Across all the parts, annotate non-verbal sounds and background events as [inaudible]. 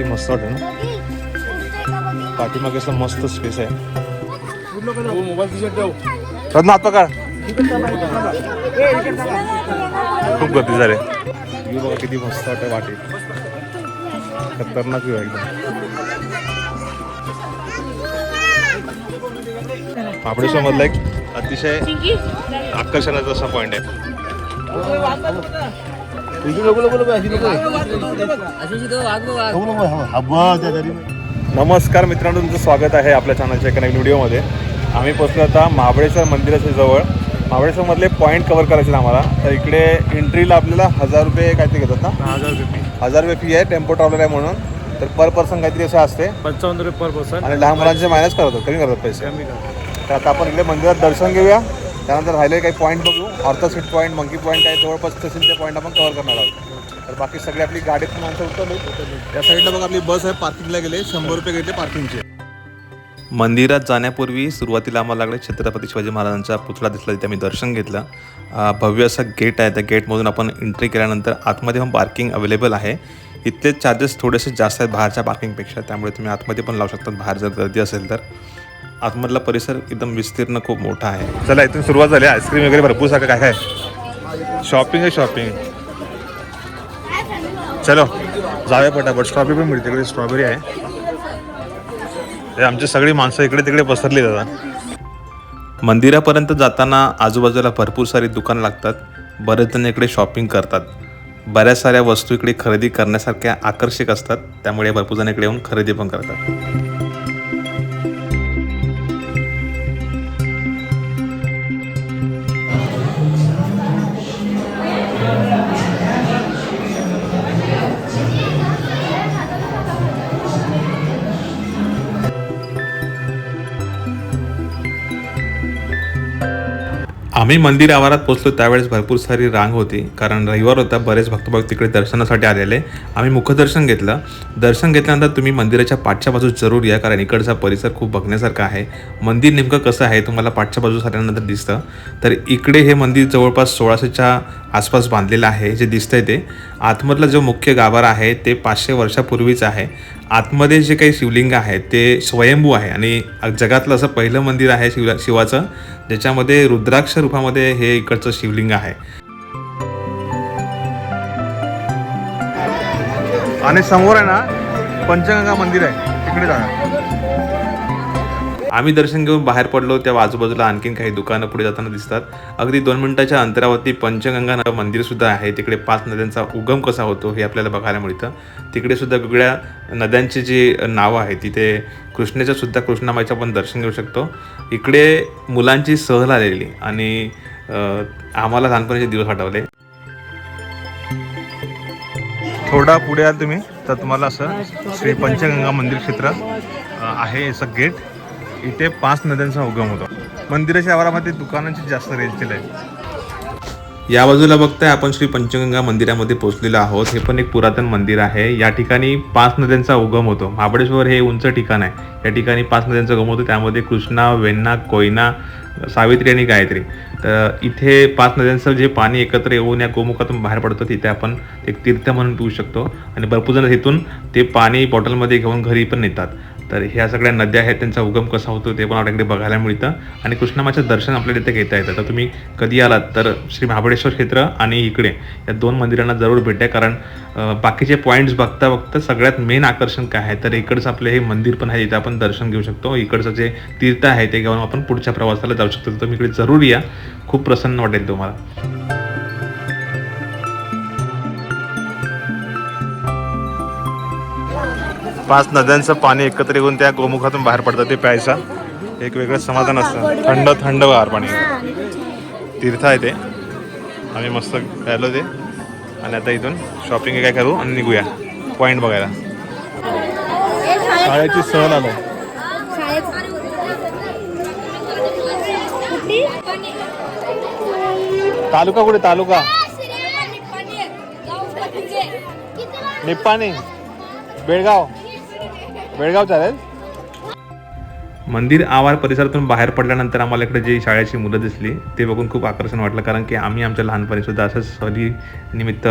किती मस्त वाटतं ना? पाठीमागे असं मस्त स्पेस आहे. रत्ना आता पकड. खूप गर्दी झाले. व्ह्यू बघा किती मस्त वाटत. वाटे खतरनाक व्ह्यू एकदम. महाबळेश्वर मधला एक अतिशय आकर्षणाचा असा पॉइंट आहे. नमस्कार मित्रांनो तुमचं स्वागत आहे आपल्या चॅनलच्या एका नवीन व्हिडिओमध्ये आम्ही पोचलो आता महाबळेश्वर मंदिराच्या जवळ. महाबळेश्वरमधले पॉईंट कव्हर करायचे आम्हाला. तर इकडे एंट्रीला आपल्याला हजार रुपये काहीतरी घेतात ना? हजार रुपये हजार रुपये फी आहे टेम्पो ट्रॅव्हलर आहे म्हणून. तर पर पर्सन काहीतरी असं असते. पंचावन्न रुपये पर पर्सन आणि लहान मुलांचे मायनस करतात कमी करतात पैसे. कमी करा तर आता आपण इकडे मंदिरात दर्शन घेऊया. त्यानंतर राहिले काही पॉईंट बघू. ऑर्थोसिट पॉईंट मंकी पॉईंट काही जवळपास तसेल ते पॉईंट आपण कव्हर करणार आहोत. तर बाकी सगळी आपली गाडीत माणसं उतरली. त्या साईडला बघ आपली बस आहे पार्किंगला गेले. शंभर रुपये घेतले पार्किंगचे मंदिरात जाण्यापूर्वी सुरुवातीला आम्हाला लागले छत्रपती शिवाजी महाराजांचा पुतळा दिसला तिथे आम्ही दर्शन घेतलं. भव्य असं गेट आहे त्या गेटमधून आपण एंट्री केल्यानंतर आतमध्ये पण पार्किंग अवेलेबल आहे. इथले चार्जेस थोडेसे जास्त आहेत बाहेरच्या पार्किंगपेक्षा त्यामुळे तुम्ही आतमध्ये पण लावू शकता बाहेर जर गर्दी असेल तर. आतमधला परिसर एकदम विस्तीर्ण खूप मोठा आहे. चला इथून सुरुवात झाली. आईस्क्रीम वगैरे भरपूर सारखं काय काय? शॉपिंग आहे शॉपिंग. चलो जाऊया पटापट. स्ट्रॉबेरी पण मिळते इकडे स्ट्रॉबेरी आहे. आमची सगळी माणसं इकडे तिकडे पसरली जातात मंदिरापर्यंत जाताना आजूबाजूला भरपूर सारी दुकानं लागतात. बरेच जण इकडे शॉपिंग करतात. बऱ्याच साऱ्या वस्तू इकडे खरेदी करण्यासारख्या आकर्षक असतात. त्यामुळे भरपूर जण इकडे येऊन खरेदी पण करतात. आम्ही मंदिर आवारात पोचलो त्यावेळेस भरपूर सारी रांग होती. कारण रविवार होता बरेच भक्तभक्त तिकडे दर्शनासाठी आलेले. आम्ही मुखदर्शन घेतलं. दर्शन घेतल्यानंतर तुम्ही मंदिराच्या पाठच्या बाजूस जरूर या कारण इकडचा परिसर खूप बघण्यासारखा आहे. मंदिर नेमकं कसं आहे तुम्हाला पाठच्या बाजूस आल्यानंतर दिसतं. तर इकडे हे मंदिर जवळपास सोळाशेच्या आसपास बांधलेलं आहे जे दिसतंय ते. आतमधला जो मुख्य गाभारा आहे ते पाचशे वर्षापूर्वीच आहे. आतमध्ये जे काही शिवलिंग आहे ते स्वयंभू आहे आणि जगातलं असं पहिलं मंदिर आहे शिव शिवाचं ज्याच्यामध्ये रुद्राक्ष रूपामध्ये हे इकडचं शिवलिंग आहे. आणि समोर आहे ना पंचगंगा मंदिर आहे. तिकडे जाणार. आम्ही दर्शन घेऊन बाहेर पडलो त्या आजूबाजूला आणखीन काही दुकानं पुढे जाताना दिसतात. अगदी दोन मिनिटाच्या अंतरावरती पंचगंगा मंदिर सुद्धा आहे. तिकडे पाच नद्यांचा उगम कसा होतो हे आपल्याला बघायला मिळतं. तिकडे सुद्धा वेगळ्या नद्यांची जी नावं आहेत तिथे कृष्णेच्या सुद्धा कृष्णामाईचं आपण दर्शन घेऊ शकतो. इकडे मुलांची सहल आलेली आणि आम्हाला लहानपणीचे दिवस आठवले. थोडा पुढे आल तुम्ही तर तुम्हाला असं श्री पंचगंगा मंदिर क्षेत्र आहे असं गेट. इथे पाच नद्यांचा उगम होतो. मंदिराच्या आवारामध्ये दुकानांची जास्त रेंज आहे. या बाजूला बघताय आपण श्री पंचगंगा मंदिरामध्ये पोहोचलेलो आहोत. हे पण एक पुरातन मंदिर आहे. या ठिकाणी पाच नद्यांचा उगम होतो. महाबळेश्वर हे उंच ठिकाण आहे. या ठिकाणी पाच नद्यांचा उगम होतो. त्यामध्ये कृष्णा वेण्णा कोयना सावित्री आणि गायत्री. तर इथे पाच नद्यांचं जे पाणी एकत्र येऊन या गोमुखातून बाहेर पडतं तिथे आपण एक तीर्थ म्हणून पिऊ शकतो. आणि भरपूर जण तिथून ते पाणी बॉटलमध्ये घेऊन घरी पण नेतात. तर ह्या सगळ्या नद्या आहेत त्यांचा उगम कसा होतो ते पण आपल्याकडे बघायला मिळतं. आणि कृष्णामाचं दर्शन आपल्याला इथे घेता येतं. तर तुम्ही कधी आलात तर श्री महाबळेश्वर क्षेत्र आणि इकडे या दोन मंदिरांना जरूर भेट द्या. कारण बाकीचे पॉईंट्स बघता बघता सगळ्यात मेन आकर्षण काय आहे? तर इकडचं आपलं हे मंदिर पण आहे इथं आपण दर्शन घेऊ शकतो. इकडचं जे तीर्थ आहे ते घेऊन आपण पुढच्या प्रवासाला जाऊ शकतो. तर तुम्ही इकडे जरूर या. खूप प्रसन्न वाटेल तुम्हाला. पाच नद्यांचं पाणी एकत्र येऊन त्या गोमुखातून बाहेर पडतं ते प्यायचं. एक वेगळं समाधान असतं. थंड थंड गार पाणी. तीर्थ आहे ते. आम्ही मस्त प्यायलो ते. आणि आता इथून शॉपिंग काय करू आणि निघूया. पॉईंट बघायला. शाळेची सहल आलो. तालुका कुठे? तालुका. निप्पाणी. बेळगाव. बेळगाव चालेल मंदिर आवार परिसरातून बाहेर पडल्यानंतर आम्हाला इकडे जी शाळेची मुलं दिसली ते बघून खूप आकर्षण वाटलं. कारण की आम्ही आमच्या लहानपणी सुद्धा असंच सहली निमित्त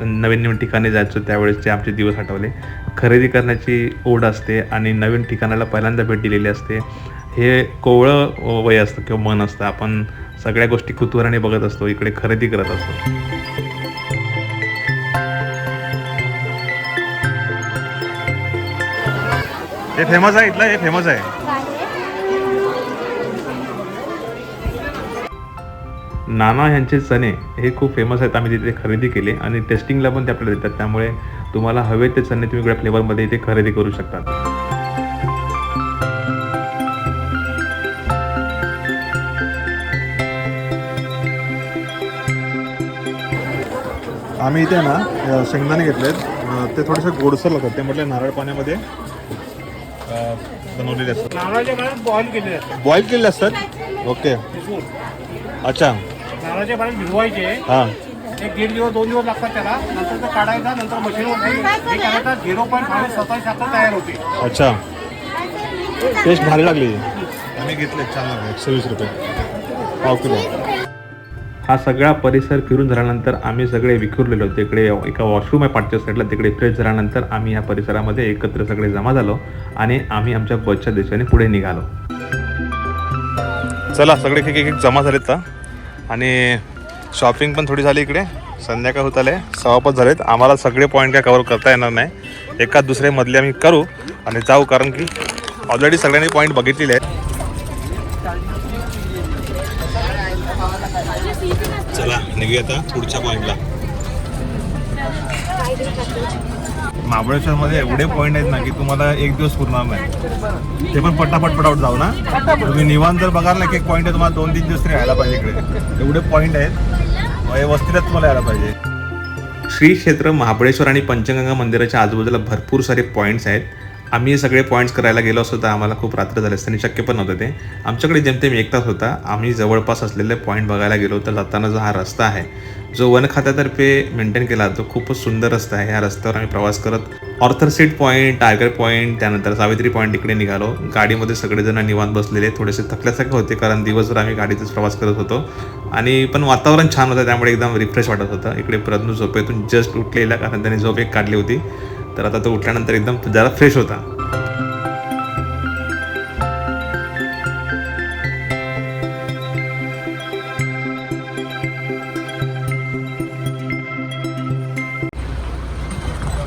नवीन नवीन ठिकाणी जायचो त्यावेळेसचे आमचे दिवस आठवले. खरेदी करण्याची ओढ असते आणि नवीन ठिकाणाला पहिल्यांदा भेट दिलेली असते. हे कोवळं वय असतं किंवा मन असतं. आपण सगळ्या गोष्टी कुतूहलाने बघत असतो इकडे खरेदी करत असतो. हे फेमस आहे इथलं हे फेमस आहे. नाना यांचे चणे हे खूप फेमस आहेत. आम्ही तिथे खरेदी केले आणि टेस्टिंगला पण ते आपल्याला देतात. त्यामुळे तुम्हाला हवे ते चणे तुम्ही वेगळ्या फ्लेवरमध्ये इथे खरेदी करू शकता आम्ही इथे ना शेंगदाणे घेतलेत. ते थोडेसे गोडसर लागतात. ते म्हटलं नारळ पाण्यामध्ये. बनवलेले असतात बॉईल केले जाते बॉईल केलेले असतात? ओके अच्छा. नारळाच्या पाण्यात भिजवायचे. हां. एक दीड दिवस दोन दिवस लागतात त्याला. नंतर तो काढायचा नंतर करायचा. झिरो पॉईंट फाईव्ह सत्तावीस साखर तयार होते. अच्छा. टेस्ट भारी लागली. आम्ही घेतले छान लागले. एकशे वीस रुपये. पाव किलो. हा सगळा परिसर फिरून झाल्यानंतर आम्ही सगळे विखुरलेलो. तिकडे एका वॉशरूम आहे पाठच्या साईडला तिकडे फ्रेश झाल्यानंतर आम्ही या परिसरामध्ये एकत्र सगळे जमा झालो आणि आम्ही आमच्या बसच्या दिशेने पुढे निघालो. चला सगळे एक एक जमा झालेत आणि शॉपिंग पण थोडी झाली इकडे. संध्याकाळ होत आले सवापत झालेत. आम्हाला सगळे पॉईंट काय कवर करता येणार नाही. एका दुसऱ्यामधले आम्ही करू आणि जाऊ. कारण की ऑलरेडी सगळ्यांनी पॉईंट बघितलेले आहेत. चला निघूया आता पुढच्या पॉईंटला महाबळेश्वरमध्ये एवढे पॉईंट आहेत ना की तुम्हाला एक दिवस पुरणार नाही. ते पण पटापट पटापट जाऊ ना. तुम्ही निवांत जर बघाल ना की एक पॉईंट आहे तुम्हाला दोन तीन दिवस तरी यायला पाहिजे इकडे. एवढे पॉईंट आहेत. हे वस्तीलाच तुम्हाला यायला पाहिजे. श्री क्षेत्र महाबळेश्वर आणि पंचगंगा मंदिराच्या आजूबाजूला भरपूर सारे पॉईंट्स आहेत. आम्ही सगळे पॉईंट्स करायला गेलो असतो तर आम्हाला खूप रात्र झाले असते आणि शक्य पण होतं ते. आमच्याकडे जेमतेम एक तास होता. आम्ही जवळपास असलेले पॉईंट बघायला गेलो तर जाताना जो हा रस्ता आहे जो वन खात्यातर्फे मेंटेन केला तो खूपच सुंदर रस्ता आहे. ह्या रस्त्यावर आम्ही प्रवास करत Arthur seat point tiger point त्यानंतर सावित्री पॉईंट इकडे निघालो. गाडीमध्ये सगळेजण निवांत बसलेले थोडेसे थकल्यासारखे होते कारण दिवसभर आम्ही गाडीतच प्रवास करत होतो. आणि पण वातावरण छान होतं त्यामुळे एकदम रिफ्रेश वाटत होतं. इकडे प्रज्ञू झोपेतून जस्ट उठलेला कारण त्याने झोप एक काढली होती. तर आता तो उठल्यानंतर एकदम जरा फ्रेश होता.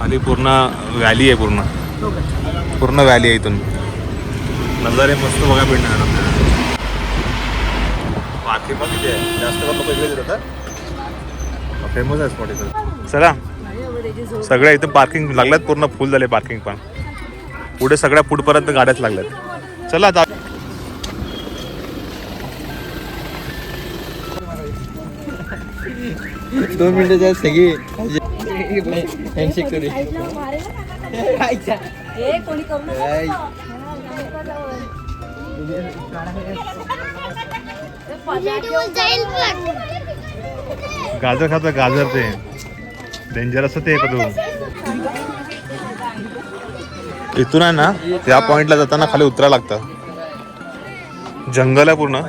आणि पूर्ण व्हॅली आहे पूर्ण. पूर्ण व्हॅली आहे इथून. नजारे मस्त बघा भेटणार बाकी पण इथे आहे. जास्त लोक इकडे येतात फेमस आहे स्पॉट इथं. चला. सगळ्या इथं पार्किंग लागल्यात पूर्ण फुल झाले पार्किंग पण. पुढे सगळ्या पुढपर्यंत गाड्याच लागल्यात. चला आता दोन मिनिटाच्या सगळी हँडशेक करू. [laughs] कोणी करू नका. गाजर खातं गाजर ते. डेंजर असं ते का इथून आहे ना त्या पॉइंटला जाताना खाली उतरायला लागतं. जंगल आहे पूर्ण.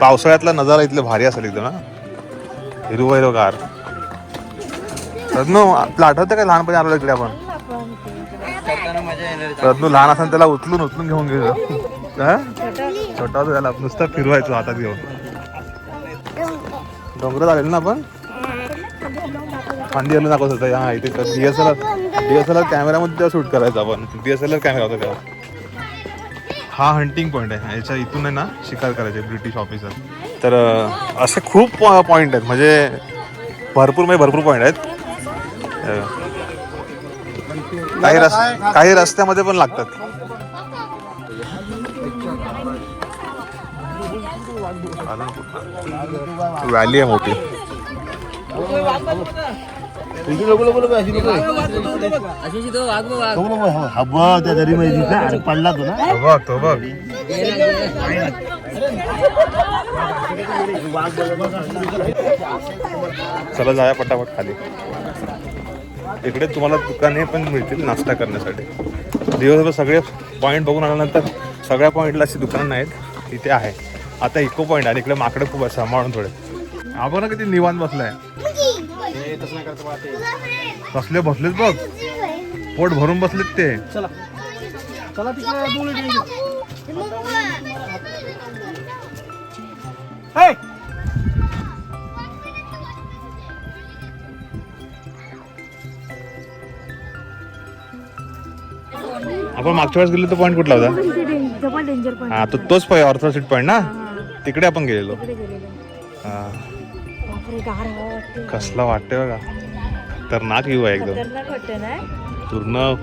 पावसाळ्यातला नजारा इथलं भारी असेल एकदम ना हिरव हिरवगार रत्नू आपलं आठवतं काय लहानपणी आलो इकडे आपण? रत्नू लहान असताना त्याला उचलून उचलून घेऊन गेलो. छोटा होता त्याला. नुसतं फिरवायचो हातात घेऊन. डोंगरात आलेलो ना आपण? फांदी दाखवत होता. हा इथे डीएसएलआर डीएसएलआर कॅमेरामध्ये तेव्हा शूट करायचं आपण. डीएसएलआर कॅमेरा होता तेव्हा. हा हंटिंग पॉईंट आहे. याच्या इथून आहे ना शिकार करायचे ब्रिटिश ऑफिसर तर असे खूप पॉईंट आहेत. म्हणजे भरपूर म्हणजे भरपूर पॉईंट आहेत. काही रस काही रस्त्यामध्ये पण लागतात. व्हॅली आहे मोठी. हवा त्या दरी मध्ये दिसला आणि पडला तो ना. तो बघ तो बघ. चला जाऊया पटापट खाली. इकडे तुम्हाला दुकाने पण मिळतील नाश्ता करण्यासाठी. दिवसभर सगळे पॉईंट बघून आल्यानंतर सगळ्या पॉईंटला अशी दुकानं नाहीत इथे आहे. आता इको पॉईंट आणि इकडे माकडे खूप आहे सांभाळून थोडे. ना किती निवांत बसलाय. बसले बसलेच बघ. पोट भरून बसलेत ते. चला. चला तिकडे. हे! आपण मागच्या वेळेस गेलो तो पॉईंट कुठला होता? हा तो तोच पॉईंट ऑर्थो सीट पॉईंट ना तिकडे आपण गेलेलो. हा. कसला वाटतंय बघा. खतरनाक व्ह्यू आहे एकदम. पूर्ण.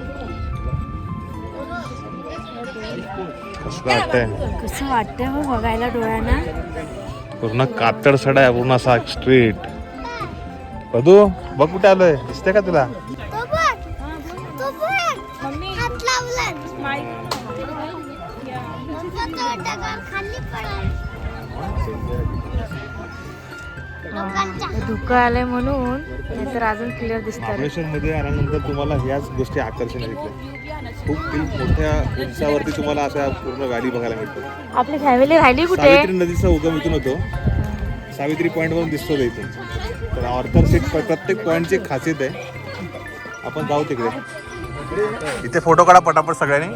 कसलं वाटतंय? कसं वाटतंय मग बघायला डोळ्यांना? पूर्ण कातड सडा आहे पूर्ण असा स्ट्रीट बघू बघ कुठे आलोय? दिसते का तुला? खाली पडला धुकं आलंय म्हणून नाहीतर अजून क्लिअर दिसतात महाबळेश्वर मध्ये आल्यानंतर तुम्हाला ह्याच गोष्टी आकर्षण येते खूप मोठ्या उंचावरती तुम्हाला अशा पूर्ण व्हॅली बघायला मिळतात आपली फॅमिली राहिली कुठे? सावित्री नदीचा उगम इथून होतो. सावित्री पॉईंट वरून दिसतो तो इथून तर ऑर्थर सीट प्रत्येक पॉईंटची एक खासियत आहे. आपण जाऊ तिकडे. इथे फोटो काढा पटापट सगळ्यांनी.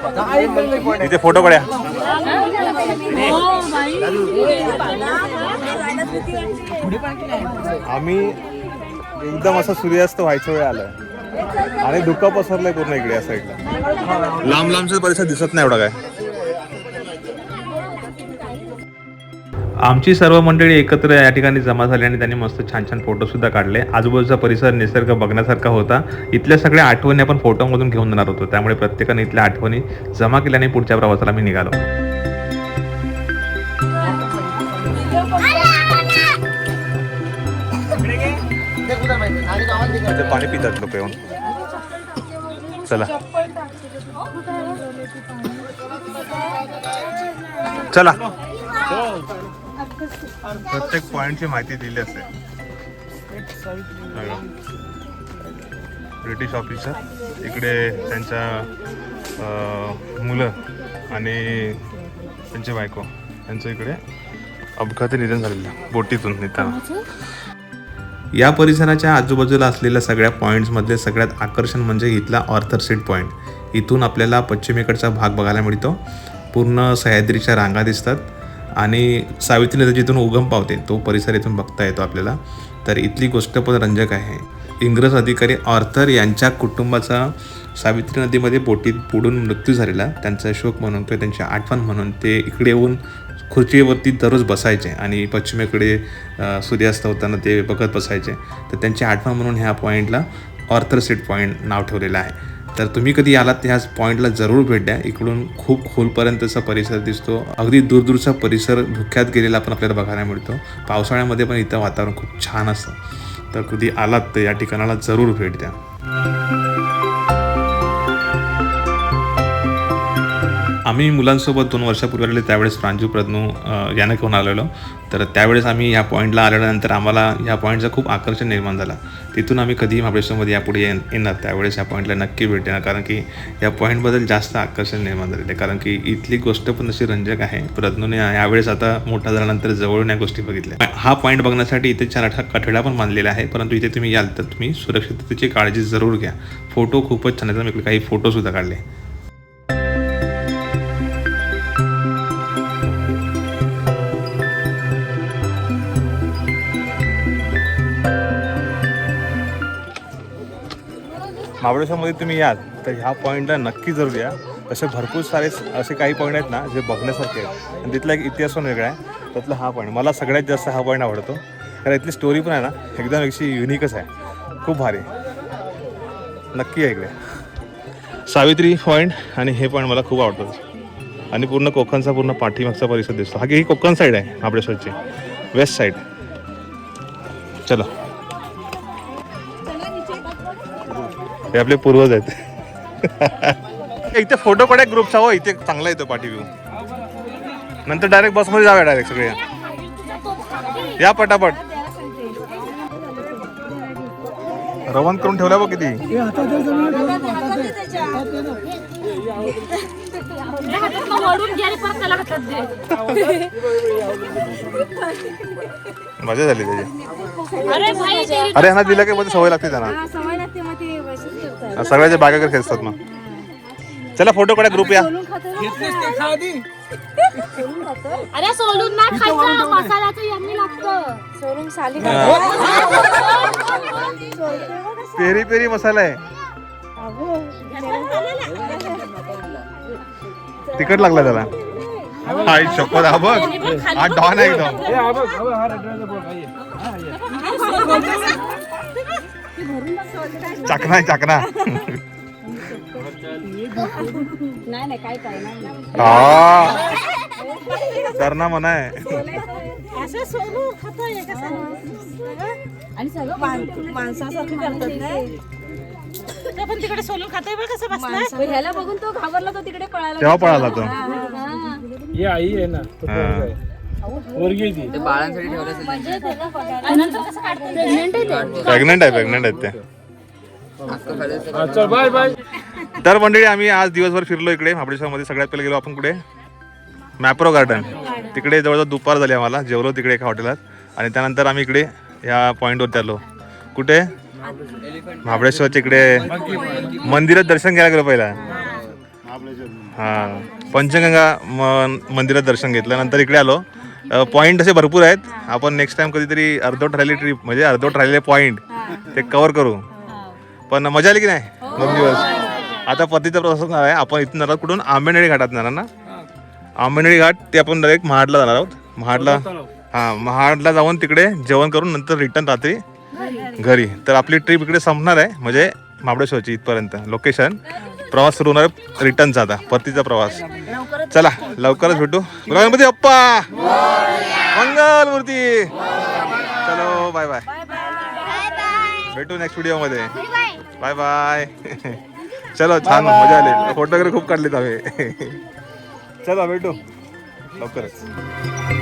इथे फोटो कड्या आम्ही एकदम असं सूर्यास्त व्हायच्या वेळ आलाय. आणि धुकं पसरलंय पूर्ण इकडे या साईडला लांब लांबचा परिसर दिसत नाही एवढा काय. आमची सर्व मंडळी एकत्र या ठिकाणी जमा झाली आणि त्यांनी मस्त छान छान फोटो सुद्धा काढले. आजूबाजूचा परिसर निसर्ग बघण्यासारखा होता. इथल्या सगळ्या आठवणी आपण फोटोमधून घेऊन जाणार होतो. त्यामुळे प्रत्येकाने इथल्या आठवणी जमा केल्याने पुढच्या प्रवासाला मी निघालो. पाणी पितात लोक येऊन. चला. चला. प्रत्येक पॉइंटची माहिती दिली असते ब्रिटिश ऑफिसर इकडे त्यांच्या मुलं आणि त्यांची बायको यांचं इकडे अपघाती निधन झालेलं बोटीतून निघताना या परिसराच्या आजूबाजूला असलेल्या सगळ्या पॉईंट्समधले सगळ्यात आकर्षण म्हणजे इथला ऑर्थर सीट पॉईंट इथून आपल्याला पश्चिमेकडचा भाग बघायला मिळतो. पूर्ण सह्याद्रीच्या रांगा दिसतात. आणि सावित्री नदी जिथून उगम पावते तो परिसर इथून बघता येतो आपल्याला. तर इथली गोष्ट पण रंजक आहे. इंग्रज अधिकारी ऑर्थर यांच्या कुटुंबाचा सावित्री नदीमध्ये बोटीत बुडून मृत्यू झालेला. त्यांचा शोक म्हणून किंवा त्यांची आठवण म्हणून ते इकडे येऊन खुर्चीवरती दररोज बसायचे आणि पश्चिमेकडे सूर्यास्त होताना ते बघत बसायचे. तर त्यांची आठवण म्हणून ह्या पॉईंटला ऑर्थर सीट पॉईंट नाव ठेवलेलं आहे. तर तुम्ही कधी आलात ह्याच पॉईंटला जरूर भेट द्या. इकडून खूप खोलपर्यंतचा परिसर दिसतो. अगदी दूरदूरचा परिसर धुक्यात गेलेला पण आपल्याला बघायला मिळतो. पावसाळ्यामध्ये पण इथं वातावरण खूप छान असतं. तर कधी आलात तर या ठिकाणाला जरूर भेट द्या. आम्ही मुलांसोबत दोन वर्षापूर्वी आलेलो त्यावेळेस प्रांजू प्रज्ञू अ, यानं घेऊन आलेलो. तर त्यावेळेस आम्ही या पॉईंटला आल्यानंतर आम्हाला या पॉईंटचा खूप आकर्षण निर्माण झाला. तिथून आम्ही कधीही महाबळेश्वरमध्ये यापुढे येणार त्यावेळेस या पॉईंटला नक्की भेट देणार कारण की या पॉईंटबद्दल जास्त आकर्षण निर्माण झालेलं आहे. कारण की इथली गोष्ट पण अशी रंजक आहे. प्रज्ञूने यावेळेस आता मोठा झाल्यानंतर जवळून या गोष्टी बघितल्या. हा पॉईंट बघण्यासाठी इथे चार आठ कठड्या पण बांधलेला आहे परंतु इथे तुम्ही याल तर तुम्ही सुरक्षिततेची काळजी जरूर घ्या. फोटो खूपच छान आहेत. मी काही फोटोसुद्धा काढले. महाबळेश्वरमध्ये तुम्ही याल तर ह्या पॉईंटला नक्की जरूर या. तसे भरपूर सारे असे काही पॉईंट आहेत ना जे बघण्यासारखे आहेत. आणि तिथला एक इतिहास पण वेगळा आहे. त्यातला हा पॉईंट मला सगळ्यात जास्त हा पॉईंट आवडतो. कारण इथली स्टोरी पण आहे ना एकदम अशी युनिकच आहे. खूप भारी. नक्की आहे इकडे. सावित्री पॉईंट आणि हे पॉईंट मला खूप आवडतं. आणि पूर्ण कोकणचा पूर्ण पाठीमागचा परिसर दिसतो. हा की ही कोकण साईड आहे महाबळेश्वरची. वेस्ट साईड चला. हे आपले पूर्वज आहेत. [laughs] इथे फोटो काढा ग्रुपचा हो? इथे चांगला येतो पाठी व्ह्यू नंतर डायरेक्ट बसमध्ये जाऊया डायरेक्ट सगळे. या पटापट. रवान करून ठेवला बघ किती. मजा झाली त्याची. अरे भाई अरे ह्यांना दिलं की मध्ये सवय लागते त्यांना. सगळ्याच्या बागा असतात मग. चला फोटो काढा ग्रुप या. अरे सोलून ना खायचं. मसाल्याचं यम्मी लागतं. सोलून साली हा. पेरी पेरी मसाला आहे. [laughs] तिखट लागला त्याला. हाय शपथ हा बघ. हा डॉन आहे एकदम चाकणा चाकणा. नाही नाही काय काय नाही. हा. करणा म्हणा आहे. असं सोलू खातो आणि सगळं माण- माणसासारखं करतात नाही तो पण तिकडे सोलून खातोय बघ कसं बसलाय ह्याला बघून तो घाबरला तो तिकडे पळाला तेव्हा पळाला तो. ही. आई आहे ना तो. पोरगा आहे. पोरगी आहे ती. ते बाळांसाठी ठेवलं असेल. प्रेग्नेंट आहे ते. प्रेग्नंट आहे प्रेग्नंट आहेत हा, चल बाय बाय तर मंडळी आम्ही आज दिवसभर फिरलो इकडे. महाबळेश्वरमध्ये सगळ्यात पहिले गेलो आपण कुठे? मॅप्रो गार्डन तिकडे जवळजवळ दुपार झाली आम्हाला. जेवलो तिकडे एका हॉटेलात आणि त्यानंतर आम्ही इकडे या पॉईंटवरती आलो कुठे? महाबळेश्वरच्या इकडे मंदिरात दर्शन घ्यायला गेलो पहिला. हा. पंचगंगा म- मंदिरात दर्शन घेतलं. नंतर इकडे आलो. पॉईंट असे भरपूर आहेत. आपण नेक्स्ट टाइम कधीतरी अर्धवट राहिली ट्रिप म्हणजे अर्धवट राहिलेले पॉईंट ते कव्हर करू. पण मजा आली की नाही? दोन दिवस. आता पतीचा प्रवास असणार आहे. आपण इथून जाणार कुठून? आंबेनळी घाटात जाणार ना? आंबेनळी घाट ते आपण डायरेक्ट महाडला जाणार आहोत. महाडला हां महाडला जाऊन तिकडे जेवण करून नंतर रिटर्न रात्री घरी. तर आपली ट्रिप इकडे संपणार आहे. म्हणजे महाबळेश्वरची इथपर्यंत. लोकेशन प्रवास सुरू होणार रिटर्नचा आता परतीचा प्रवास. चला लवकरच भेटू. गणपती अप्पा मंगल मूर्ती! चलो बाय बाय भेटू नेक्स्ट व्हिडिओमध्ये बाय बाय चलो छान मजा आली. फोटो वगैरे खूप काढलेत आम्ही. चला भेटू. लवकरच.